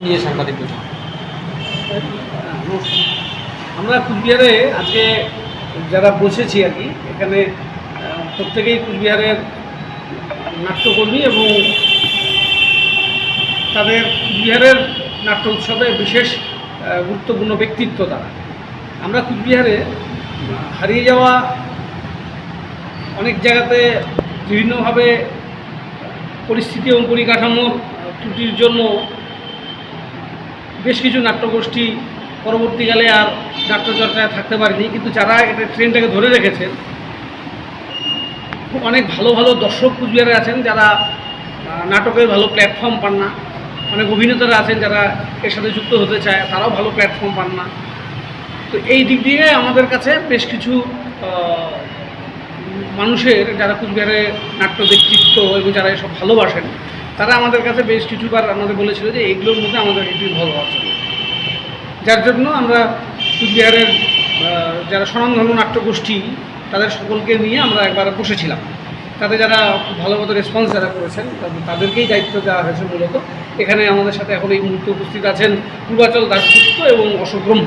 নিয়ে সাংবাদিক আমরা কুচবিহারে আজকে যারা বসেছি আর কি, এখানে প্রত্যেকেই কুচবিহারের নাট্যকর্মী এবং তাদের কুচবিহারের নাট্য উৎসবে বিশেষ গুরুত্বপূর্ণ ব্যক্তিত্ব তারা। আমরা কুচবিহারে হারিয়ে যাওয়া অনেক জায়গাতে বিভিন্নভাবে পরিস্থিতি এবং পরিকাঠামোর ত্রুটির জন্য বেশ কিছু নাট্যগোষ্ঠী পরবর্তীকালে আর নাট্যচর্চায় থাকতে পারেনি, কিন্তু যারা এটা ট্রেনটাকে ধরে রেখেছেন খুব অনেক ভালো ভালো দর্শক কুচবিহারে আছেন যারা নাটকের ভালো প্ল্যাটফর্ম পান না। অনেক অভিনেতারা আছেন যারা এর সাথে যুক্ত হতে চায়, তারাও ভালো প্ল্যাটফর্ম পান না। তো এই দিক দিয়ে আমাদের কাছে বেশ কিছু মানুষের যারা কুচবিহারে নাট্য ব্যক্তিত্ব এবং যারা এসব ভালোবাসেন তারা আমাদের কাছে বেশ কিছুবার আমাদের বলেছিল যে এগুলোর মধ্যে আমাদের একটু ইনভলভ হওয়া চাই যার জন্য আমরা কুচবিহারের যারা স্বনামধন্য নাট্যগোষ্ঠী, তাদের সকলকে নিয়ে আমরা একবার বসেছিলাম। তাতে যারা ভালো মতো রেসপন্স যারা করেছেন তাদেরকেই দায়িত্ব দেওয়া হয়েছে মূলত। এখানে আমাদের সাথে এখন এই মুহূর্তে উপস্থিত আছেন পূর্বাচল দাসগুপ্ত এবং অশোক ব্রহ্ম।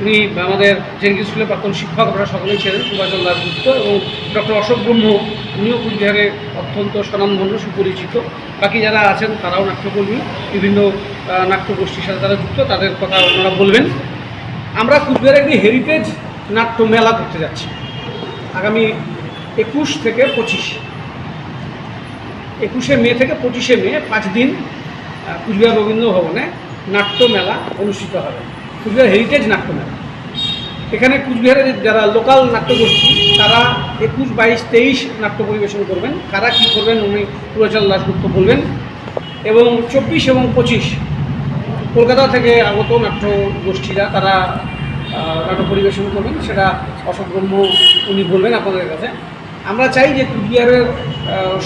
উনি আমাদের জেনকি স্কুলের প্রাক্তন শিক্ষক, আপনারা সকলেই ছিলেন পূর্বাচল দাসগুপ্ত এবং ডক্টর অশোক ব্রহ্ম, উনিও কুচবিহারে অত্যন্ত স্বনামধন্য, সুপরিচিত। বাকি যারা আছেন, তারাও নাট্যকর্মী, বিভিন্ন নাট্যগোষ্ঠীর সাথে তারা যুক্ত, তাদের কথা ওনারা বলবেন। আমরা কুচবিহারে একটি হেরিটেজ নাট্য মেলা করতে যাচ্ছি, আগামী একুশ থেকে পঁচিশ। একুশে মে থেকে পঁচিশে মে, পাঁচ দিন কুচবিহার রবীন্দ্র ভবনে নাট্য মেলা অনুষ্ঠিত হবে। কুচবিহার হেরিটেজ নাট্য মেলা এখানে কুচবিহারের যারা লোকাল নাট্যগোষ্ঠী, তারা একুশ, বাইশ, তেইশ নাট্য পরিবেশন করবেন। কারা কী করবেন উনি পুরোচল দাসগুপ্ত বলবেন। এবং চব্বিশ এবং পঁচিশ, কলকাতা থেকে আগত নাট্য গোষ্ঠীরা তারা নাটক পরিবেশন করবেন। সেটা অশোক ব্রহ্ম উনি বলবেন আপনাদের কাছে। আমরা চাই যে কুচবিহারের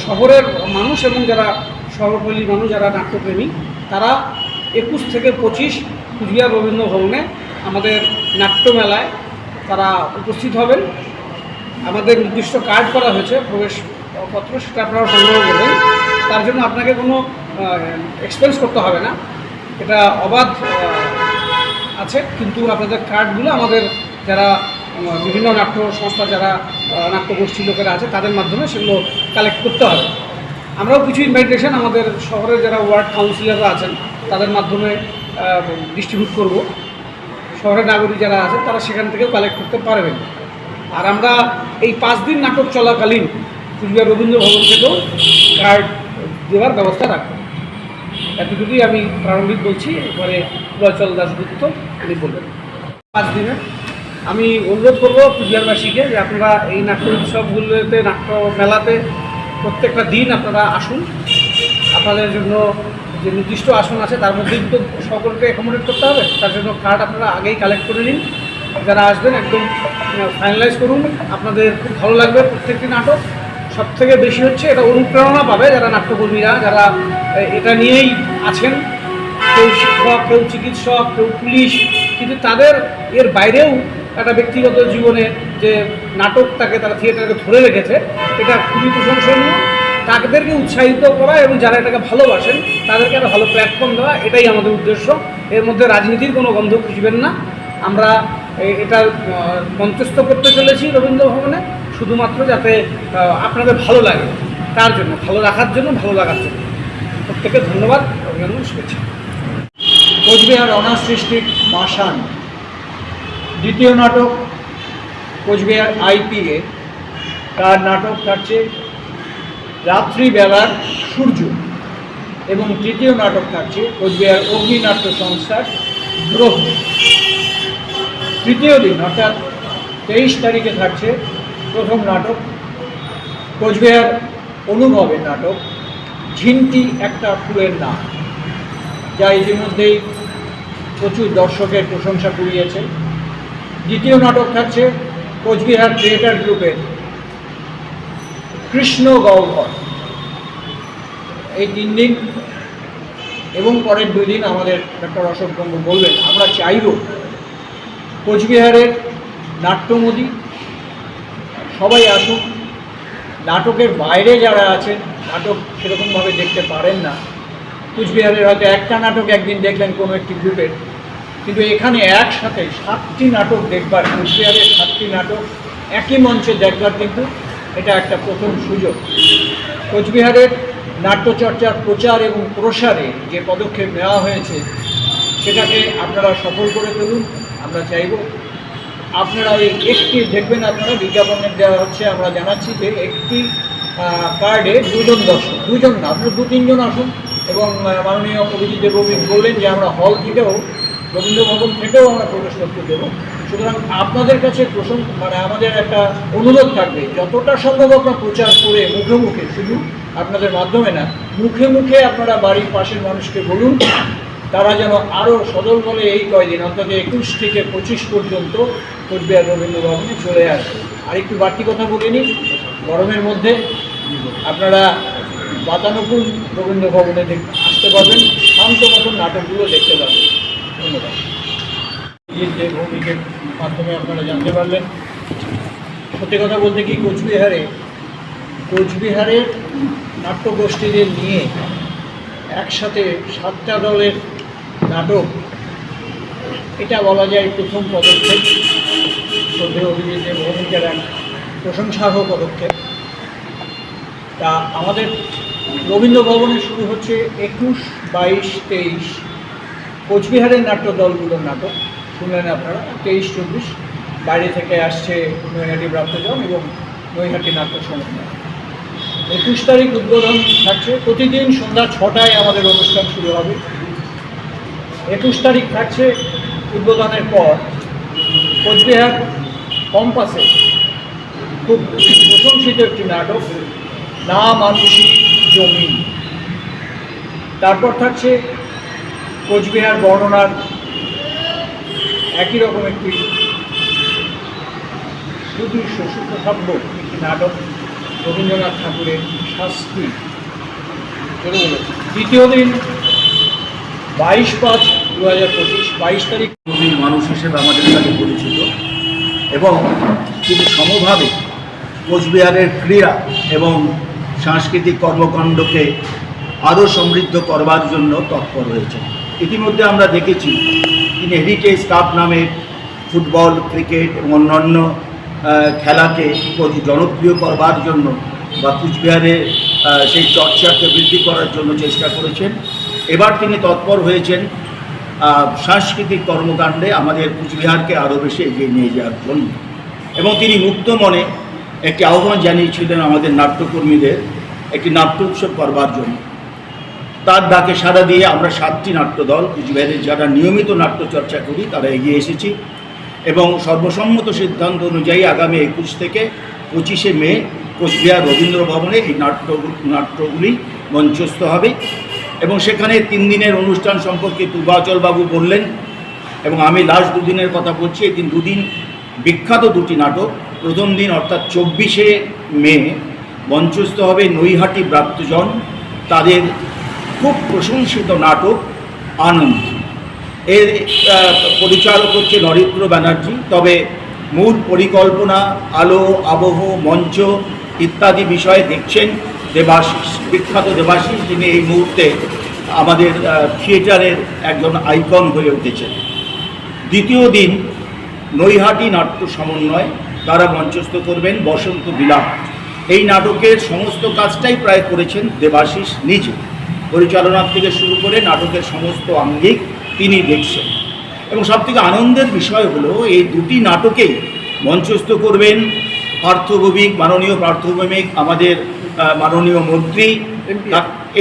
শহরের মানুষ এবং যারা শহরপল্লী মানুষ, যারা নাট্যপ্রেমী, তারা একুশ থেকে পঁচিশ কুচবিহার রবীন্দ্র ভবনে আমাদের নাট্যমেলায় তারা উপস্থিত হবেন। আমাদের নির্দিষ্ট কার্ড করা হয়েছে, প্রবেশপত্র, সেটা আপনারা সংগ্রহ করবেন। তার জন্য আপনাকে কোনো এক্সপেন্স করতে হবে না। এটা অবাধ আছে, কিন্তু আপনাদের কার্ডগুলো আমাদের যারা বিভিন্ন নাট্য সংস্থা যারা নাট্যগোষ্ঠী লোকেরা আছে, তাদের মাধ্যমে সেগুলো কালেক্ট করতে হবে। আমরাও কিছু ইনভাইটেশন আমাদের শহরের যারা ওয়ার্ড কাউন্সিলররা আছেন তাদের মাধ্যমে ডিস্ট্রিবিউট করব। শহরের নাগরিক যারা আছে, তারা সেখান থেকেও কালেক্ট করতে পারবেন। আর আমরা এই পাঁচ দিন নাটক চলাকালীন কুচবিহার রবীন্দ্র ভবন থেকেও কার্ড দেওয়ার ব্যবস্থা রাখব। এতটুকুই আমি প্রারম্ভিক বলছি এবারে প্রচল দাসগুপ্ত উনি বলবেন। পাঁচ দিনে। আমি অনুরোধ করব কুচবিহারবাসীকে যে আপনারা এই নাট্য উৎসবগুলোতে, নাট্য মেলাতে প্রত্যেকটা দিন আপনারা আসুন। আপনাদের জন্য যে নির্দিষ্ট আসন আছে, তার মধ্যেই তো সকলকে অ্যাকোমোডেট করতে হবে। তার জন্য কার্ড আপনারা আগেই কালেক্ট করে নিন। যারা আসবেন, একদম ফাইনালাইজ করুন। আপনাদের খুব ভালো লাগবে প্রত্যেকটি নাটক। সব থেকে বেশি হচ্ছে এটা অনুপ্রেরণা পাবে যারা নাট্যকর্মীরা, যারা এটা নিয়েই আছেন। কেউ শিক্ষক, কেউ চিকিৎসক, কেউ পুলিশ, কিন্তু তাদের এর বাইরেও একটা ব্যক্তিগত জীবনে যে নাটকটাকে তারা থিয়েটারকে ধরে রেখেছে, এটা খুবই প্রশংসনীয়। তাদেরকে উৎসাহিত করা এবং যারা এটাকে ভালোবাসেন, তাদেরকে একটা ভালো প্ল্যাটফর্ম দেওয়া, এটাই আমাদের উদ্দেশ্য। এর মধ্যে রাজনীতির কোনো গন্ধ খুঁজবেন না। আমরা এটা মঞ্চস্থ করতে চলেছি রবীন্দ্র ভবনে শুধুমাত্র যাতে আপনাদের ভালো লাগে। তার জন্য, ভালো রাখার জন্য, ভালো লাগার জন্য। প্রত্যেকে ধন্যবাদ, অভিনন্দন, শুভেচ্ছা। কোচবিহার অনার সৃষ্টির মাসান দ্বিতীয় নাটক কোচবিহার আইপিএ। তার নাটক থাকছে রাত্রিবেলার সূর্য। এবং তৃতীয় নাটক থাকছে কোচবিহার অগ্নিনাট্য সংস্থার গ্রহ। তৃতীয় দিন, অর্থাৎ তেইশ তারিখে থাকছে প্রথম নাটক, কোচবিহার অনুভবের নাটক, ঝিনটি একটা ফুলের নাম, যা ইতিমধ্যেই প্রচুর দর্শকের প্রশংসা কুড়িয়েছে। দ্বিতীয় নাটক থাকছে কোচবিহার থিয়েটার গ্রুপের কৃষ্ণ গহ্বর। এই তিন দিন এবং পরের দুই দিন আমাদের ডক্টর অশোক গঙ্গ বলবেন, আমরা চাইব কোচবিহারের নাট্যমোদী সবাই আসুক। নাটকের বাইরে যারা আছেন, নাটক সেরকমভাবে দেখতে পারেন না। কুচবিহারের হয়তো একটা নাটক একদিন দেখলেন কোনো একটি গ্রুপের কিন্তু এখানে একসাথে সাতটি নাটক দেখবার, কুচবিহারের সাতটি নাটক একই মঞ্চে দেখবার কিন্তু এটা একটা প্রথম সুযোগ। কোচবিহারের নাট্যচর্চার প্রচার এবং প্রসারে যে পদক্ষেপ নেওয়া হয়েছে, সেটাকে আপনারা সফল করে তুলুন, আমরা চাইব। আপনারা এই একটি, দেখবেন আপনারা বিজ্ঞাপনের দেওয়া হচ্ছে, আমরা জানাচ্ছি যে একটি কার্ডে দুজন দর্শক, দুজন না, আপনারা দু তিনজন আসুন এবং মাননীয় অভিজিৎ দেবভৌমিক বললেন যে আমরা হল থেকেও রবীন্দ্র ভবন থেকেও আমরা প্রবেশ করতে দেবো। সুতরাং আপনাদের কাছে প্রসঙ্গ মানে আমাদের একটা অনুরোধ থাকবে, যতটা সম্ভব আপনার প্রচার করে মুখে মুখে, শুধু আপনাদের মাধ্যমে না, মুখে মুখে আপনারা বাড়ির পাশের মানুষকে বলুন, তারা যেন আরও সদল বলে এই কয়দিন, অন্তত একুশ থেকে পঁচিশ পর্যন্ত কোচবিহার রবীন্দ্র ভবনে চলে আসবে আর একটু বাড়তি কথা বলে নিই, গরমের মধ্যে আপনারা বাতানুকূল রবীন্দ্র ভবনে আসতে পারবেন, শান্ত মতন নাটকগুলো দেখতে পারবেন। ধন্যবাদ। যে ভৌমিকের মাধ্যমে আপনারা জানতে পারলেন। সত্যি কথা বলতে কি, কোচবিহারে, কোচবিহারের নাট্যগোষ্ঠীদের নিয়ে একসাথে সাতটা দলের নাটক, এটা বলা যায় প্রথম পদক্ষেপ। শ্রদ্ধেয় অভিজিতের ভূমিকার এক প্রশংসার্হ পদক্ষেপ। তা আমাদের রবীন্দ্র ভবনে শুরু হচ্ছে একুশ, বাইশ, তেইশ কোচবিহারের নাট্য দলগুলোর নাটক। শুনলেন আপনারা, তেইশ চব্বিশ, বাইরে থেকে আসছে নৈহাটি প্রাপ্তজন এবং নৈহাটি নাট্য সমন্বয় একুশ তারিখ উদ্বোধন থাকছে, প্রতিদিন সন্ধ্যা ছটায় আমাদের অনুষ্ঠান শুরু হবে। একুশ তারিখ থাকছে উদ্বোধনের পর কোচবিহার কম্পাসে খুব প্রশংসিত একটি নাটক, না মানুষই জমি। তারপর থাকছে কোচবিহার বর্ণনার একই রকম একটি শুধু শোষিতকাব্য একটি নাটক রবীন্দ্রনাথ ঠাকুরের শাস্তি। দ্বিতীয় দিন, বাইশ পাঁচ দু হাজার পঁচিশ, বাইশ তারিখ কবির মানুষ হিসেবে আমাদের কাছে পরিচিত এবং তিনি সমভাবে কোচবিহারের ক্রীড়া এবং সাংস্কৃতিক কর্মকাণ্ডকে আরও সমৃদ্ধ করবার জন্য তৎপর হয়েছেন। ইতিমধ্যে আমরা দেখেছি তিনি হেরিটেজ কাপ নামে ফুটবল, ক্রিকেট এবং অন্যান্য খেলাকে প্রতি জনপ্রিয় করবার জন্য বা কুচবিহারে সেই চর্চাকে বৃদ্ধি করার জন্য চেষ্টা করেছেন। এবার তিনি তৎপর হয়েছেন সাংস্কৃতিক কর্মকাণ্ডে আমাদের কুচবিহারকে আরও বেশি এগিয়ে নিয়ে যাওয়ার জন্য। এবং তিনি মুক্ত মনে একটি আহ্বান জানিয়েছিলেন আমাদের নাট্যকর্মীদের, একটি নাট্য উৎসব করবার জন্য। তার ডাকে সাড়া দিয়ে আমরা সাতটি নাট্যদল কুচবিহারের যারা নিয়মিত নাট্যচর্চা করি, তারা এগিয়ে এসেছি। এবং সর্বসম্মত সিদ্ধান্ত অনুযায়ী আগামী একুশ থেকে পঁচিশে মে কোচবিহার রবীন্দ্র ভবনে এই নাট্য, নাট্যগুলি মঞ্চস্থ হবে। এবং সেখানে তিন দিনের অনুষ্ঠান সম্পর্কে পূর্বাচল বাবু বললেন, এবং আমি লাস্ট দুদিনের কথা বলছি, এই দিন দুদিন বিখ্যাত দুটি নাটক। প্রথম দিন অর্থাৎ চব্বিশে মে মঞ্চস্থ হবে নৈহাটি প্রাপ্তজন তাদের খুব প্রশংসিত নাটক, আনন্দ। এর পরিচালক হচ্ছে নরেন্দ্র ব্যানার্জি। তবে মূল পরিকল্পনা, আলো, আবহ, মঞ্চ ইত্যাদি বিষয়ে দেখছেন দেবাশিস, বিখ্যাত দেবাশিস, যিনি এই মুহূর্তে আমাদের থিয়েটারের একজন আইকন হয়ে উঠেছেন। দ্বিতীয় দিন নৈহাটি নাট্য সমন্বয়, তারা মঞ্চস্থ করবেন বসন্ত বিলাপ। এই নাটকের সমস্ত কাজটাই প্রায় করেছেন দেবাশিস নিজে। পরিচালনার থেকে শুরু করে নাটকের সমস্ত আঙ্গিক তিনি দেখছেন। এবং সবথেকে আনন্দের বিষয় হলো এই দুটি নাটকেই মঞ্চস্থ করবেন পার্থভৌমিক মাননীয় পার্থভৌমিক আমাদের মাননীয় মন্ত্রী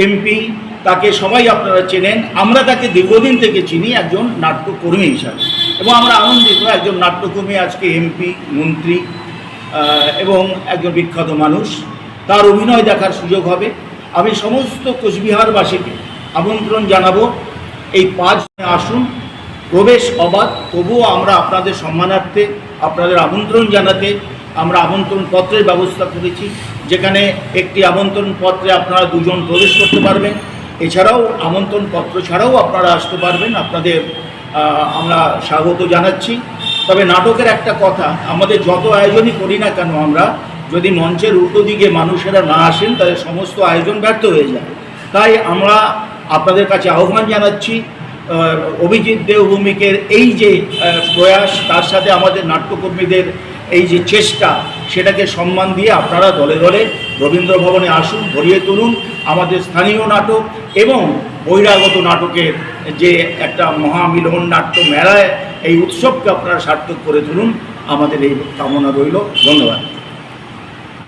এমপি। তাকে সবাই আপনারা চেনেন। আমরা তাকে দীর্ঘদিন থেকে চিনি একজন নাট্যকর্মী হিসাবে। এবং আমরা আনন্দিত একজন নাট্যকর্মী আজকে এমপি মন্ত্রী এবং একজন বিখ্যাত মানুষ। তার অভিনয় দেখার সুযোগ হবে। আমি সমস্ত কোচবিহারবাসীকে আমন্ত্রণ জানাব। এই পাঁচ আসুন, প্রবেশ অবাধ, তবুও আমরা আপনাদের সম্মানার্থে আপনাদের আমন্ত্রণ জানাতে আমরা আমন্ত্রণ পত্রের ব্যবস্থা করেছি, যেখানে একটি আমন্ত্রণ পত্রে আপনারা দুজন প্রবেশ করতে পারবেন। এছাড়াও আমন্ত্রণ পত্র ছাড়াও আপনারা আসতে পারবেন, আপনাদের আমরা স্বাগত জানাচ্ছি। তবে নাটকের একটা কথা, আমাদের যত আয়োজনই করি না কেন আমরা যদি মঞ্চের উল্টো দিকে মানুষেরা না আসেন তাদের সমস্ত আয়োজন ব্যর্থ হয়ে যায়। তাই আমরা আপনাদের কাছে আহ্বান জানাচ্ছি অভিজিৎ দেবভূমিকের এই যে প্রয়াস, তার সাথে আমাদের নাট্যকর্মীদের এই যে চেষ্টা, সেটাকে সম্মান দিয়ে আপনারা দলে দলে রবীন্দ্র ভবনে আসুন, ভরিয়ে তুলুন আমাদের স্থানীয় নাটক এবং বহিরাগত নাটকের যে একটা মহামিলন নাট্য মেলায় এই উৎসবকে আপনারা সার্থক করে তুলুন। আমাদের এই কামনা রইল। ধন্যবাদ।